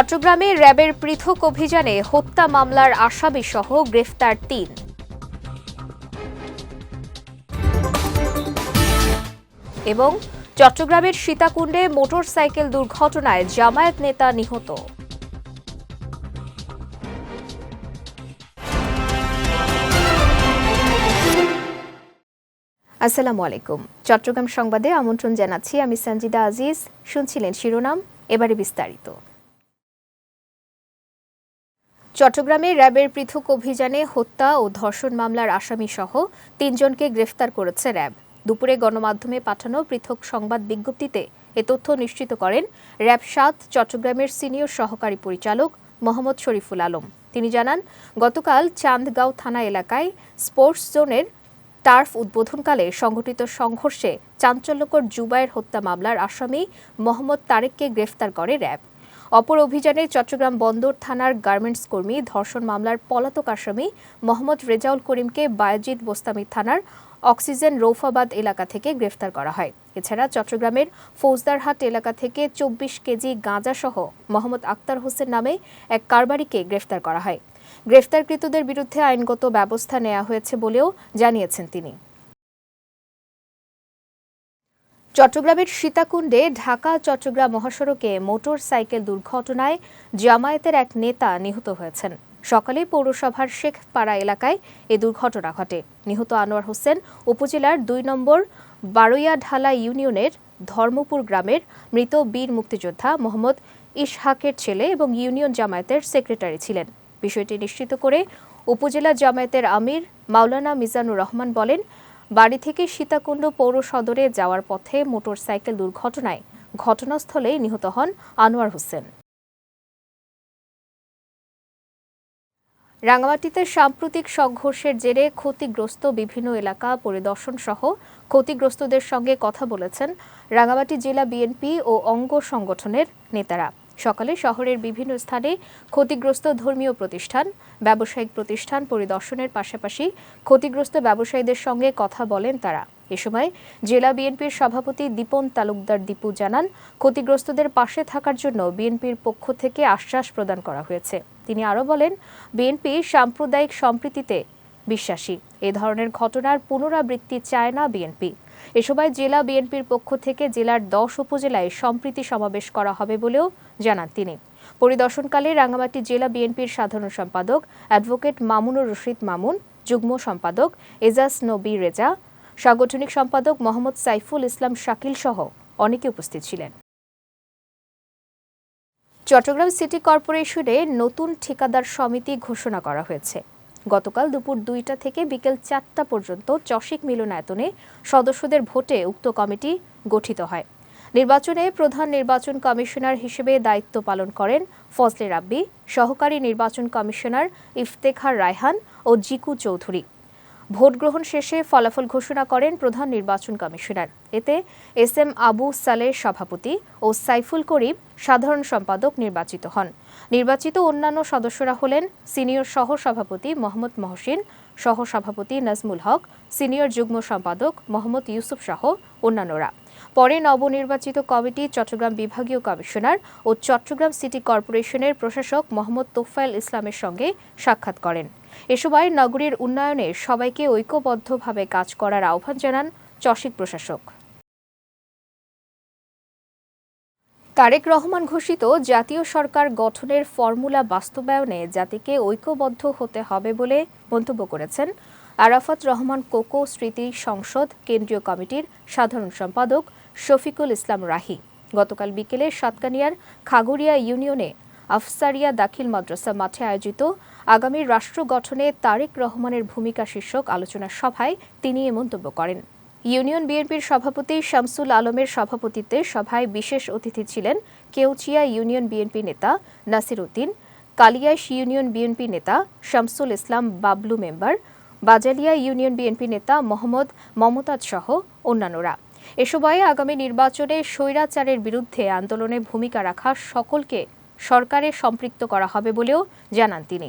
চট্টগ্রামে র্যাবের পৃথক অভিযানে হত্যা মামলার আসামি সহ গ্রেফতার তিন। এবং চট্টগ্রামের সীতাকুণ্ডে মোটরসাইকেল দুর্ঘটনায় জামায়াত নেতা নিহত। আসসালামু আলাইকুম। চট্টগ্রাম সংবাদে আমন্ত্রণ জানাচ্ছি আমি সঞ্জিদা আজিজ। শুনছিলেন শিরোনাম, এবারে বিস্তারিত। চট্টগ্রামে র্যাবের পৃথক অভিযানে হত্যা ও ধর্ষণ মামলার আসামি সহ তিনজনকে গ্রেফতার করেছে র্যাব। দুপুরে গণমাধ্যমে পাঠানো পৃথক সংবাদ বিজ্ঞপ্তিতে এ তথ্য নিশ্চিত করেন র্যাব সাত চট্টগ্রামের সিনিয়র সহকারী পরিচালক মোহাম্মদ শরীফুল আলম। তিনি জানান, গতকাল চান্দগাঁও থানা এলাকায় স্পোর্টস জোনের টার্ফ উদ্বোধনকালে সংঘটিত সংঘর্ষে চাঞ্চল্যকর জুবায়ের হত্যা মামলার আসামি মোহাম্মদ তারেককে গ্রেফতার করে র্যাব। অপর অভিযানে চট্টগ্রাম বন্দর থানার গার্মেন্টস কর্মী, ধর্ষণ মামলার পলাতক আসামি মোহাম্মদ রেজাউল করিমকে বায়াজিৎ বোস্তামি থানার অক্সিজেন রৌফাবাদ এলাকা থেকে গ্রেফতার করা হয়। এছাড়া চট্টগ্রামের ফৌজদারহাট এলাকা থেকে চব্বিশ কেজি গাঁজাসহ মোহাম্মদ আক্তার হোসেন নামে এক কারবারিকে গ্রেফতার করা হয়। গ্রেফতারকৃতদের বিরুদ্ধে আইনগত ব্যবস্থা নেওয়া হয়েছে বলেও জানিয়েছেন তিনি। চট্টগ্রামের সীতাকুণ্ডে ঢাকা চট্টগ্রাম মহাসড়কে মোটর সাইকেল দুর্ঘটনায় জামায়াতের এক নেতা নিহত হয়েছেন। সকালে পৌরসভার শেখপাড়া এলাকায় এ দুর্ঘটনা ঘটে। নিহত আনোয়ার হোসেন উপজেলার দুই নম্বর বারৈয়াঢালা ইউনিয়নের ধর্মপুর গ্রামের মৃত বীর মুক্তিযোদ্ধা মোহাম্মদ ইসহাকের ছেলে এবং ইউনিয়ন জামায়াতের সেক্রেটারি ছিলেন। বিষয়টি নিশ্চিত করে উপজেলা জামায়াতের আমির মাওলানা মিজানুর রহমান বলেন বাড়ি থেকে সীতাকুণ্ড পৌর সদরে যাওয়ার পথে মোটরসাইকেল দুর্ঘটনায় ঘটনাস্থলেই নিহত হন আনোয়ার হোসেন। রাঙামাটিতে সাম্প্রতিক সংঘর্ষের জেরে ক্ষতিগ্রস্ত বিভিন্ন এলাকা পরিদর্শন সহ ক্ষতিগ্রস্তদের সঙ্গে কথা বলেছেন রাঙামাটি জেলা বিএনপি ও অঙ্গ সংগঠনের নেতারা। সকালে শহরের বিভিন্ন স্থানে ক্ষতিগ্রস্ত ধর্মীয় প্রতিষ্ঠান, ব্যবসায়িক প্রতিষ্ঠান পরিদর্শনের পাশাপাশি ক্ষতিগ্রস্ত ব্যবসায়ীদের সঙ্গে কথা বলেন তারা। এ সময় জেলা বিএনপির সভাপতি দীপন তালুকদার দীপু জানান, ক্ষতিগ্রস্তদের পাশে থাকার জন্য বিএনপির পক্ষ থেকে আশ্বাস প্রদান করা হয়েছে। তিনি আরও বলেন, বিএনপি সাম্প্রদায়িক সম্প্রীতিতে বিশ্বাসী। এ ধরনের ঘটনার পুনরাবৃত্তি চায় না বিএনপি। এ সময় জেলা বিএনপির পক্ষ থেকে জেলার দশ উপজেলায় সম্প্রীতি সমাবেশ করা হবে বলেও জানান তিনি। পরিদর্শনকালে রাঙ্গামাটি জেলা বিএনপির সাধারণ সম্পাদক অ্যাডভোকেট মামুনুর রশিদ মামুন, যুগ্ম সম্পাদক এজাজ নবী রেজা, সাংগঠনিক সম্পাদক মোহাম্মদ সাইফুল ইসলাম শাকিল সহ অনেকে উপস্থিত ছিলেন। চট্টগ্রাম সিটি কর্পোরেশনে নতুন ঠিকাদার সমিতি ঘোষণা করা হয়েছে। গতকাল দুপুর দুইটা থেকে বিকেল চারটা পর্যন্ত চসিক মিলনায়তনে সদস্যদের ভোটে উক্ত কমিটি গঠিত হয়। নির্বাচনে প্রধান নির্বাচন কমিশনার হিসেবে দায়িত্ব পালন করেন ফজলে রাব্বি, সহকারী নির্বাচন কমিশনার ইফতেখার রায়হান ও জিকু চৌধুরী। ভোট গ্রহণ শেষে ফলাফল ঘোষণা করেন প্রধান নির্বাচন কমিশনার। এতে এস এম আবু সালের সভাপতি ও সাইফুল করিম সাধারণ সম্পাদক নির্বাচিত হন। নির্বাচিত অন্যান্য সদস্যরা হলেন সিনিয়র সহ সভাপতি মোহাম্মদ মহসিন সহ সভাপতি নাজমুল হক, সিনিয়র যুগ্ম সম্পাদক মোহাম্মদ ইউসুফ সহ অন্যান্যরা। পরে নবনির্বাচিত কমিটি চট্টগ্রাম বিভাগীয় কমিশনার ও চট্টগ্রাম সিটি কর্পোরেশনের প্রশাসক মোহাম্মদ তোফায়েল ইসলামের সঙ্গে সাক্ষাৎ করেন। এ সময় নগরীর উন্নয়নে সবাইকে ঐক্যবদ্ধভাবে কাজ করার আহ্বান জানান চসিক প্রশাসক। তারেক রহমান ঘোষিত জাতীয় সরকার গঠনের ফর্মুলা বাস্তবায়নে জাতিকে ঐক্যবদ্ধ হতে হবে বলে মন্তব্য করেছেন আরাফাত রহমান কোকো স্মৃতি সংসদ কেন্দ্রীয় কমিটির সাধারণ সম্পাদক শফিকুল ইসলাম রাহি। গতকাল বিকেলে সাতকানিয়ার খাগড়িয়া ইউনিয়নে আফসারিয়া দাখিল মাদ্রাসা মাঠে আয়োজিত আগামী রাষ্ট্র গঠনে তারেক রহমানের ভূমিকা শীর্ষক আলোচনা সভায় তিনি এ মন্তব্য করেন। ইউনিয়ন বিএনপির সভাপতি শামসুল আলমের সভাপতিত্বে সভায় বিশেষ অতিথি ছিলেন কেউচিয়া ইউনিয়ন বিএনপি নেতা নাসির উদ্দিন কালিয়াস ইউনিয়ন বিএনপি নেতা Shamsul Islam Bablu member, Bajalia union BNP নেতা মোহাম্মদ মমতাজ সহ অন্যান্যরা। এ সময়ে আগামী নির্বাচনে স্বৈরাচারের বিরুদ্ধে আন্দোলনে ভূমিকা রাখা সকলকে সরকারে সম্পৃক্ত করা হবে বলেও জানান তিনি।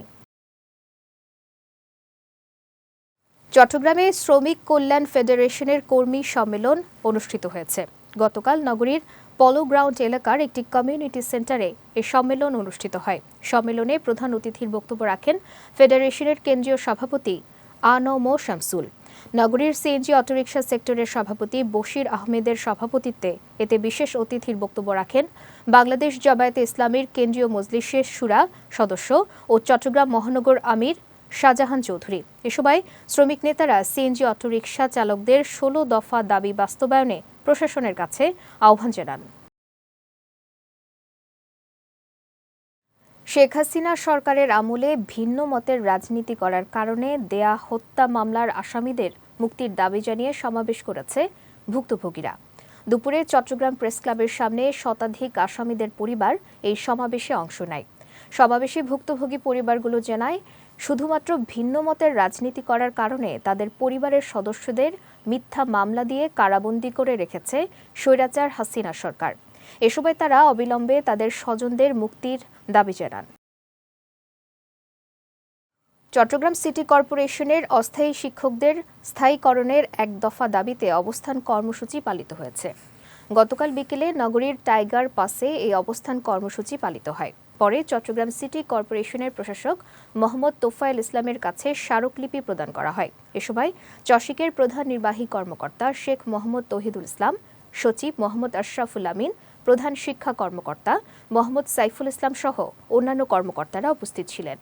চট্টগ্রামে শ্রমিক কল্যাণ ফেডারেশনের কর্মী সম্মেলন অনুষ্ঠিত হয়েছে। গতকাল নগরীর পলো গ্রাউন্ড এলাকার একটি কমিউনিটি সেন্টারে এ সম্মেলন অনুষ্ঠিত হয়। সম্মেলনে প্রধান অতিথির বক্তব্য রাখেন ফেডারেশনের কেন্দ্রীয় সভাপতি আনম শামসুল। নগরীর সিএনজি অটোরিকশা সেক্টরের সভাপতি বশির আহমেদের সভাপতিত্বে এতে বিশেষ অতিথির বক্তব্য রাখেন বাংলাদেশ জমায়েতে ইসলামীর কেন্দ্রীয় মজলিসের সুরা সদস্য ও চট্টগ্রাম মহানগর আমির শাহজাহান চৌধুরী। এ সময় শ্রমিক নেতারা সিএনজি অটোরিকশা চালকদের ষোলো দফা দাবি বাস্তবায়নে প্রশাসনের কাছে আহ্বান জানান। শেখ হাসিনা সরকারের আমলে ভিন্ন মতের রাজনীতি করার কারণে দেয়া হত্যা মামলার আসামিদের মুক্তির দাবি জানিয়ে সমাবেশ করেছে ভুক্তভোগীরা। দুপুরে চট্টগ্রাম প্রেস ক্লাবের সামনে শতাধিক আসামিদের পরিবার এই সমাবেশে অংশ নেয়। সমাবেশে ভুক্তভোগী পরিবারগুলো জানায় শুধুমাত্র ভিন্ন মতের রাজনীতি করার কারণে তাদের পরিবারের সদস্যদের মিথ্যা মামলা দিয়ে কারাবন্দি করে রেখেছে স্বৈরাচার হাসিনা সরকার। এ সময় তারা অবিলম্বে তাদের স্বজনদের মুক্তির দাবি জানান। চট্টগ্রাম সিটি কর্পোরেশনের অস্থায়ী শিক্ষকদের স্থায়ীকরণের এক দফা দাবিতে অবস্থান কর্মসূচি পালিত হয়েছে। গতকাল বিকেলে নগরীর টাইগার পাসে এই অবস্থান কর্মসূচি পালিত হয়। পরে চট্টগ্রাম সিটি কর্পোরেশনের প্রশাসক মোহাম্মদ তোফায়েল ইসলামের কাছে স্মারকলিপি প্রদান করা হয়। এ সময় চশিকের প্রধান নির্বাহী কর্মকর্তা শেখ মোহাম্মদ তহিদুল ইসলাম, সচিব মোহাম্মদ আশরাফুল আমিন, প্রধান শিক্ষা কর্মকর্তা মোহাম্মদ সাইফুল ইসলাম সহ অন্যান্য কর্মকর্তারা উপস্থিত ছিলেন।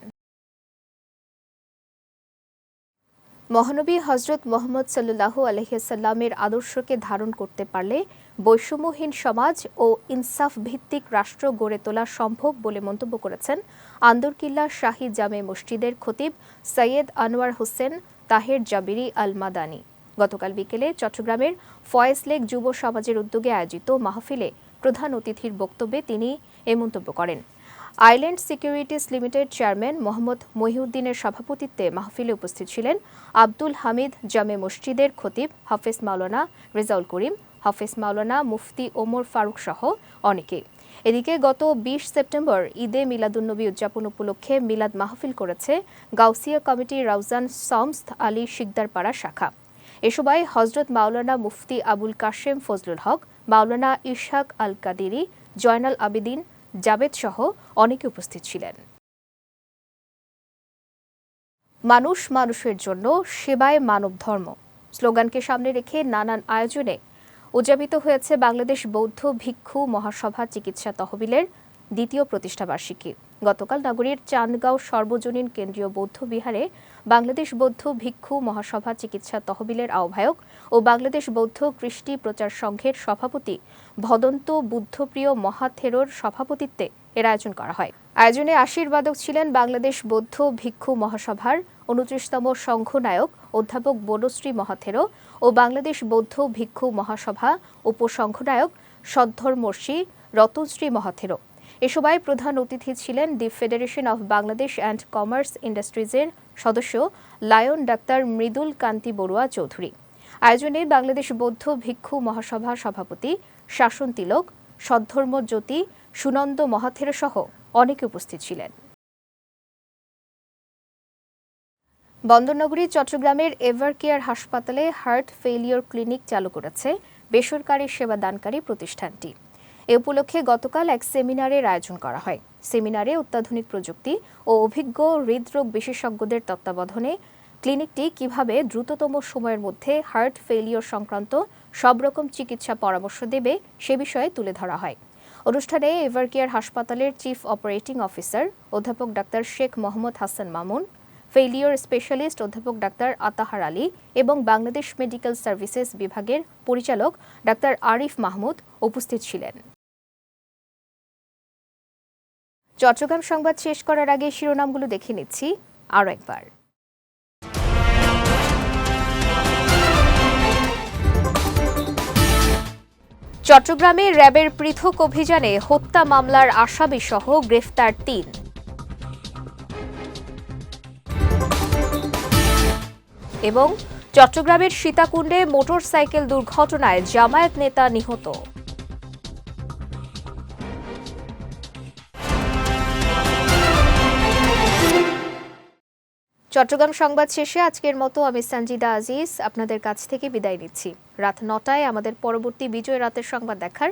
মহানবী হজরত মোহাম্মদ সাল্লু আলহিসাল্লামের আদর্শকে ধারণ করতে পারলে বৈষম্যহীন সমাজ ও ইনসাফ ভিত্তিক রাষ্ট্র গড়ে তোলা সম্ভব বলে মন্তব্য করেছেন আন্দরকিল্লা শাহী জামে মসজিদের খতিব সৈয়দ আনোয়ার হোসেন তাহের জাবিরি আল মাদানি গতকাল বিকেলে চট্টগ্রামের ফয়েজ লেক যুব সমাজের উদ্যোগে আয়োজিত মাহফিলে প্রধান অতিথির বক্তব্যে তিনি এ মন্তব্য করেন। Island securities limited chairman Mohammad মহিউদ্দিনের সভাপতিত্বে মাহফিলে উপস্থিত ছিলেন আব্দুল হামিদ জামে মসজিদের খতিব হাফেজ মাওলানা রেজাউল করিম হাফেজ মাওলানা মুফতি ওমর ফারুক সহ অনেকে। এদিকে গত বিশ সেপ্টেম্বর ঈদে মিলাদুন্নবী উদযাপন উপলক্ষে মিলাদ মাহফিল করেছে গাউসিয়া কমিটি রাউজান সমস্ত আলী শিকদারপাড়া শাখা। এ সময় হজরত মাওলানা মুফতি আবুল কাশেম ফজলুল হক, মাওলানা ইশাক আল কাদিরি, জয়নাল আবেদিন, জাবেদ সহ অনেকে উপস্থিত ছিলেন। মানুষ মানুষের জন্য সেবায় মানব ধর্ম স্লোগানকে সামনে রেখে নানান আয়োজনে উদযাপিত হয়েছে বাংলাদেশ বৌদ্ধ ভিক্ষু মহাসভা চিকিৎসা তহবিলের দ্বিতীয় প্রতিষ্ঠাবার্ষিকী গতকাল নগরীর চান্দগাঁও সর্বজনীন কেন্দ্রীয় বৌদ্ধ বিহারে বাংলাদেশ বৌদ্ধ ভিক্ষু মহাসভা চিকিৎসা তহবিলের আহ্বায়ক ও বাংলাদেশ বৌদ্ধ কৃষ্টি প্রচার সংঘের সভাপতি ভদন্ত বুদ্ধপ্রিয় মহাথেরোর সভাপতিত্বে এর আয়োজন করা হয়। আয়োজনে আশীর্বাদক ছিলেন বাংলাদেশ বৌদ্ধ ভিক্ষু মহাসভার উনত্রিশতম সংঘনায়ক অধ্যাপক বনশ্রী মহাথেরো ও বাংলাদেশ বৌদ্ধ ভিক্ষু মহাসভা উপসংঘনায়ক সদ্ধর্মর্ষি রতনশ্রী মহাথেরো এ সময় প্রধান অতিথি ছিলেন the federation of Bangladesh and commerce ইন্ডাস্ট্রিজের সদস্য লায়ন ডাক্তার মৃদুল কান্তি বড়ুয়া চৌধুরী। আয়োজনে বাংলাদেশ বৌদ্ধ ভিক্ষু মহাসভা সভাপতি শাসন তিলক সদ্ধর্ম জ্যোতি সুনন্দ মহাথের সহ অনেকে উপস্থিত ছিলেন। বন্দরনগরী, চট্টগ্রামের এভার কেয়ার হাসপাতালে হার্ট ফেইলিওর ক্লিনিক চালু করেছে বেসরকারি সেবাদানকারী প্রতিষ্ঠানটি। এ উপলক্ষে গতকাল এক সেমিনারের আয়োজন করা হয়। সেমিনারে অত্যাধুনিক প্রযুক্তি ও অভিজ্ঞ হৃদরোগ বিশেষজ্ঞদের তত্ত্বাবধানে ক্লিনিকটি কীভাবে দ্রুততম সময়ের মধ্যে হার্ট ফেইলিওর সংক্রান্ত সব রকম চিকিৎসা পরামর্শ দেবে সে বিষয়ে তুলে ধরা হয়। অনুষ্ঠানে এভারকেয়ার হাসপাতালের চিফ অপারেটিং অফিসার অধ্যাপক doctor Sheikh Mohammad Hasan Mamun failure specialist অধ্যাপক ডাক্তার আতাহার আলী এবং বাংলাদেশ মেডিকেল সার্ভিসেস বিভাগের পরিচালক ডাক্তার আরিফ মাহমুদ উপস্থিত ছিলেন। চট্টগ্রাম সংবাদ শেষ করার আগে শিরোনামগুলো দেখে নিচ্ছি আরও একবার। চট্টগ্রামে র্যাবের পৃথক অভিযানে হত্যা মামলার আসামি সহ গ্রেফতার তিন। এবং চট্টগ্রামের সীতাকুণ্ডে মোটরসাইকেল দুর্ঘটনায় জামায়াত নেতা নিহত। চট্টগ্রাম সংবাদ শেষে আজকের মতো আমি সঞ্জিদা আজিজ, আপনাদের কাছ থেকে বিদায় নিচ্ছি। রাত নটায় আমাদের পরবর্তী বিজয় রাতের সংবাদ দেখার